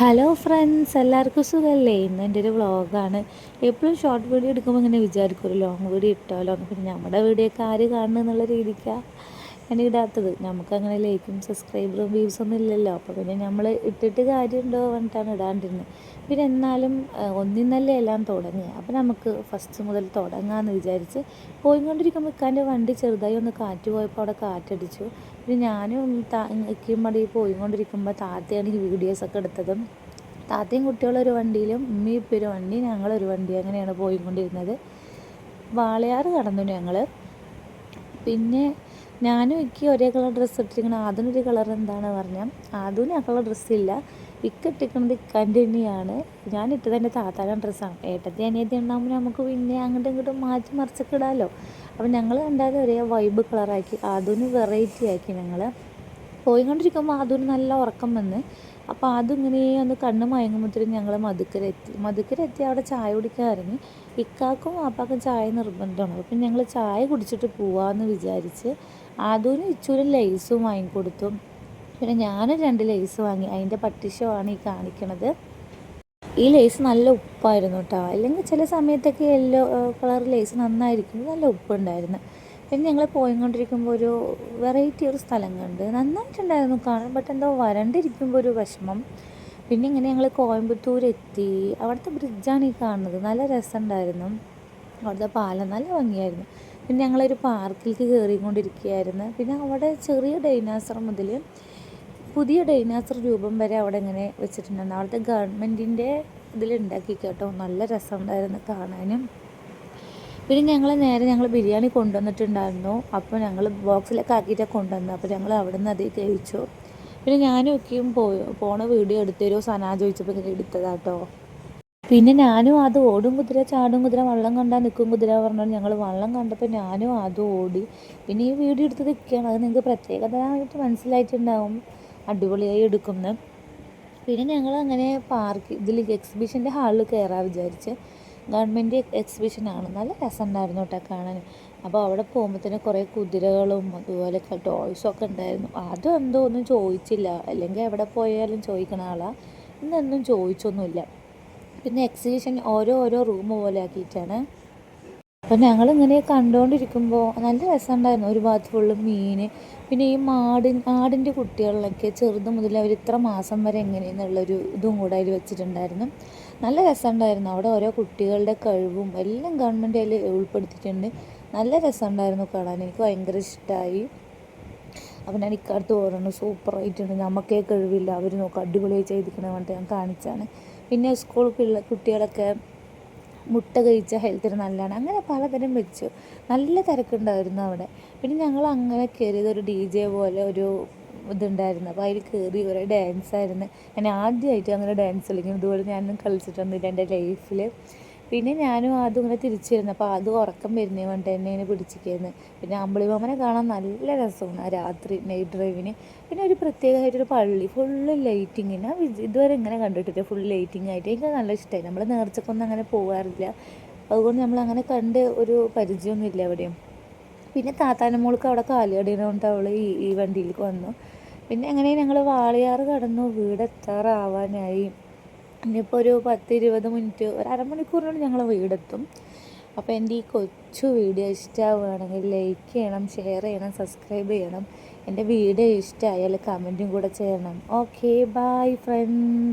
Hello friends എല്ലാവർക്കും സുഖമല്ലേ ഇന്ന് എന്റെ ഒരു വ്ളോഗാണ് എപ്പോഴും ഷോർട്ട് വീഡിയോ എടുക്കുമ്പോൾ ഇങ്ങനെ വിചാരിക്കും ഒരു ലോങ് വീഡിയോ ഇട്ടാലോ? പിന്നെ നമ്മുടെ വീഡിയോ ഒക്കെ ആര് കാണുന്നു എന്നുള്ള രീതിക്കാണ് ഞാൻ ഇടാത്തത്. നമുക്കങ്ങനെ ലൈക്കും സബ്സ്ക്രൈബറും വ്യൂസും ഒന്നും ഇല്ലല്ലോ. അപ്പോൾ പിന്നെ നമ്മൾ ഇട്ടിട്ട് കാര്യമുണ്ടോ പറഞ്ഞിട്ടാണ് ഇടാണ്ടിരുന്നത് പിന്നെ എന്നാലും ഒന്നിന്നല്ലേ എല്ലാം തുടങ്ങി. അപ്പോൾ നമുക്ക് ഫസ്റ്റ് മുതൽ തുടങ്ങാമെന്ന് വിചാരിച്ച് പോയിക്കൊണ്ടിരിക്കുമ്പോൾ ഇക്കാന്റെ വണ്ടി ചെറുതായി ഒന്ന് കാറ്റ് പോയപ്പോൾ അവിടെ കാറ്റടിച്ചു. പിന്നെ ഞാനും ഇക്കയും മടി പോയിക്കൊണ്ടിരിക്കുമ്പോൾ താത്തയാണ് ഈ വീഡിയോസൊക്കെ എടുത്തതും. താത്തയും കുട്ടികളൊരു വണ്ടിയിലും ഉമ്മി ഇപ്പം ഒരു വണ്ടി ഞങ്ങളൊരു വണ്ടി അങ്ങനെയാണ് പോയിക്കൊണ്ടിരുന്നത്. വാളയാറ് കടന്നു ഞങ്ങൾ പിന്നെ ഞാനും ഇക്കി ഒരേ കളർ ഡ്രസ്സ് ഇട്ടിരിക്കണം അതിനൊരു കളർ എന്താണ് പറഞ്ഞാൽ അതിന് ആ കളർ ഡ്രസ്സില്ല ഇക്ക ഇട്ടിരിക്കുന്നത് ഇക്കാന്റെ തന്നെയാണ്. ഞാൻ ഇട്ടത് എന്റെ താത്താരം ഡ്രസ്സാണ് ഏട്ടത്തി അനിയത്തി ഉണ്ടാകുമ്പോൾ നമുക്ക് പിന്നെ അങ്ങോട്ടും ഇങ്ങോട്ടും മാറ്റി മറിച്ചൊക്കെ ഇടാമല്ലോ അപ്പം ഞങ്ങൾ കണ്ടാലും ഒരേ വൈബ് കളറാക്കി അതിന് വെറൈറ്റി ആക്കി ഞങ്ങൾ പോയിക്കൊണ്ടിരിക്കുമ്പോൾ അതൊരു നല്ല ഉറക്കം വന്ന്. അപ്പോൾ അതിങ്ങനെ ഒന്ന് കണ്ണ് മയങ്ങുമ്പോഴത്തേക്കും ഞങ്ങൾ മധുക്കരെത്തി. മധുക്കരെത്തി അവിടെ ചായ കുടിക്കാൻ ഇറങ്ങി ഇക്കാക്കും അപ്പാക്കും ചായ നിർബന്ധമാണ്. അപ്പം ഞങ്ങൾ ചായ കുടിച്ചിട്ട് പോവാമെന്ന് വിചാരിച്ച് അതും ഇച്ചൂരും ലൈസും വാങ്ങിക്കൊടുത്തു. പിന്നെ ഞാനും രണ്ട് ലൈസ് വാങ്ങി. അതിന്റെ പട്ടിഷമാണ് ഈ കാണിക്കണത്. ഈ ലേസ് നല്ല ഉപ്പായിരുന്നു കേട്ടോ അല്ലെങ്കിൽ ചില സമയത്തൊക്കെ യെല്ലോ കളർ ലേസ് നന്നായിരിക്കും. നല്ല ഉപ്പുണ്ടായിരുന്നു. പിന്നെ ഞങ്ങൾ പോയിക്കൊണ്ടിരിക്കുമ്പോൾ ഒരു വെറൈറ്റി ഒരു സ്ഥലം കണ്ട് നന്നായിട്ടുണ്ടായിരുന്നു കാണാൻ ബട്ട് എന്തോ വരണ്ടിരിക്കുമ്പോൾ ഒരു വിഷമം. പിന്നെ ഇങ്ങനെ ഞങ്ങൾ കോയമ്പത്തൂർ എത്തി അവിടുത്തെ ബ്രിഡ്ജാണ് ഈ കാണുന്നത്. നല്ല രസമുണ്ടായിരുന്നു. അവിടുത്തെ പാലം നല്ല ഭംഗിയായിരുന്നു. പിന്നെ ഞങ്ങളൊരു പാർക്കിലേക്ക് കയറിക്കൊണ്ടിരിക്കുകയായിരുന്നു പിന്നെ അവിടെ ചെറിയ ഡൈനാസർ മുതൽ പുതിയ ഡൈനാസർ രൂപം വരെ അവിടെ ഇങ്ങനെ വെച്ചിട്ടുണ്ടായിരുന്നു. അവിടുത്തെ ഗവൺമെന്റിന്റെ ഇതിലുണ്ടാക്കി കേട്ടോ. നല്ല രസമുണ്ടായിരുന്നു കാണാനും. പിന്നെ ഞങ്ങൾ നേരെ ഞങ്ങൾ ബിരിയാണി കൊണ്ടുവന്നിട്ടുണ്ടായിരുന്നു. അപ്പോൾ ഞങ്ങൾ ബോക്സിലൊക്കെ ആക്കിയിട്ടൊക്കെ കൊണ്ടുവന്നു അപ്പോൾ ഞങ്ങൾ അവിടെ നിന്ന് അതേ കഴിച്ചു. പിന്നെ ഞാനും ഒക്കെയും പോയി പോണ വീഡിയോ എടുത്തരോ സനാ ചോദിച്ചപ്പോൾ എടുത്തതാട്ടോ. പിന്നെ ഞാനും അത് ഓടും കുതിര ചാടും കുതിര വള്ളം കണ്ടാൽ നിൽക്കും കുതിര പറഞ്ഞാൽ ഞങ്ങൾ വള്ളം കണ്ടപ്പോൾ ഞാനും അത് ഓടി. പിന്നെ ഈ വീഡിയോ എടുത്ത് നിൽക്കുകയാണ് അത് നിങ്ങൾക്ക് പ്രത്യേകതയായിട്ട് മനസ്സിലായിട്ടുണ്ടാവും. അടിപൊളിയായി എടുക്കുന്നത് പിന്നെ ഞങ്ങൾ അങ്ങനെ പാർക്ക് ഇതിൽ എക്സിബിഷന്റെ ഹാളിൽ കയറാൻ വിചാരിച്ച്. ഗവൺമെന്റ് എക്സിബിഷനാണ്. നല്ല രസമുണ്ടായിരുന്നു കേട്ടോ കാണാൻ. അപ്പോൾ അവിടെ പോകുമ്പോൾ തന്നെ കുറേ കുതിരകളും അതുപോലെ ടോയ്സൊക്കെ ഉണ്ടായിരുന്നു. അതും എന്തോ ഒന്നും ചോദിച്ചില്ല. അല്ലെങ്കിൽ എവിടെ പോയാലും ചോദിക്കണ ആളാണ് ഇന്നൊന്നും ചോദിച്ചൊന്നുമില്ല. പിന്നെ എക്സിബിഷൻ ഓരോ ഓരോ റൂം പോലെ ആക്കിയിട്ടാണ്. അപ്പോൾ ഞങ്ങളിങ്ങനെ കണ്ടുകൊണ്ടിരിക്കുമ്പോൾ നല്ല രസമുണ്ടായിരുന്നു ഒരു ഭാഗത്ത് ഫുള്ള് മീൻ പിന്നെ ഈ മാടിൻ ആടിന്റെ കുട്ടികളിലൊക്കെ ചെറുത് മുതൽ അവർ ഇത്ര മാസം വരെ എങ്ങനെയെന്നുള്ളൊരു ഇതും കൂടെ അതിൽ വെച്ചിട്ടുണ്ടായിരുന്നു. നല്ല രസമുണ്ടായിരുന്നു അവിടെ ഓരോ കുട്ടികളുടെ കഴിവും എല്ലാം ഗവൺമെന്റ് അതിൽ ഉൾപ്പെടുത്തിയിട്ടുണ്ട്. നല്ല രസമുണ്ടായിരുന്നു കാണാൻ. എനിക്ക് ഭയങ്കര ഇഷ്ടമായി അപ്പം ഞാൻ ഇക്കാലത്ത് സൂപ്പർ സൂപ്പറായിട്ടുണ്ട് നമുക്കേ കഴിവില്ല. അവർ നോക്കുക അടിപൊളിയായി ചെയ്തിരിക്കണമെന്ന് പറഞ്ഞിട്ട് ഞാൻ കാണിച്ചാണ് പിന്നെ സ്കൂൾ പിള്ള കുട്ടികളൊക്കെ മുട്ട കഴിച്ച ഹെൽത്തിന് നല്ലതാണ്. അങ്ങനെ പലതരം വെച്ചു. നല്ല തിരക്കുണ്ടായിരുന്നു അവിടെ. പിന്നെ ഞങ്ങൾ അങ്ങനെ കയറിയത് ഒരു ഡി ജെ പോലെ ഒരു ഇതുണ്ടായിരുന്നു. അപ്പോൾ അതിൽ കയറി ഡാൻസ് ആയിരുന്നു. ഞാൻ ആദ്യമായിട്ട് അങ്ങനെ ഡാൻസ് കളിക്കും ഇതുപോലെ ഞാനും കളിച്ചിട്ടൊന്നുമില്ല എന്റെ ലൈഫിൽ പിന്നെ ഞാനും അതും ഇങ്ങനെ തിരിച്ചു വരുന്നു അപ്പോൾ അത് ഉറക്കം വരുന്നേ കൊണ്ട് എന്നെ ഇങ്ങനെ പിടിച്ചിരിക്കുന്നു പിന്നെ അമ്പിളിമാമനെ കാണാൻ നല്ല രസമാണ് ആ രാത്രി നൈറ്റ് ഡ്രൈവിന് പിന്നെ ഒരു പ്രത്യേകമായിട്ടൊരു പള്ളി. ഫുള്ള് ലൈറ്റിങ് ഞാൻ ഇതുവരെ ഇങ്ങനെ കണ്ടിട്ടില്ല. ഫുൾ ലൈറ്റിംഗ് ആയിട്ട്. എനിക്ക് നല്ല ഇഷ്ടമായി നമ്മൾ നേർച്ചക്കൊന്നും അങ്ങനെ പോകാറില്ല അതുകൊണ്ട് നമ്മൾ അങ്ങനെ കണ്ട് ഒരു പരിചയമൊന്നുമില്ല എവിടെയും. പിന്നെ താത്താന്റെ മോൾക്ക് അവിടെ കാലുകടീനോണ്ട് അവൾ ഈ ഈ വണ്ടിയിലേക്ക് വന്നു. പിന്നെ അങ്ങനെ ഞങ്ങൾ വാളിയാറ് കടന്നു. വീട് എത്താറാവാനായി ഇനിയിപ്പോൾ ഒരു പത്ത് ഇരുപത് മിനിറ്റ് ഒരു അരമണിക്കൂറിനുള്ളിൽ ഞങ്ങൾ വീടെത്തും. അപ്പോൾ എന്റെ ഈ കൊച്ചു വീഡിയോ ഇഷ്ടമാവുകയാണെങ്കിൽ ലൈക്ക് ചെയ്യണം ഷെയർ ചെയ്യണം സബ്സ്ക്രൈബ് ചെയ്യണം. എന്റെ വീഡിയോ ഇഷ്ടമായാൽ കമന്റും കൂടെ ചെയ്യണം. Okay bye front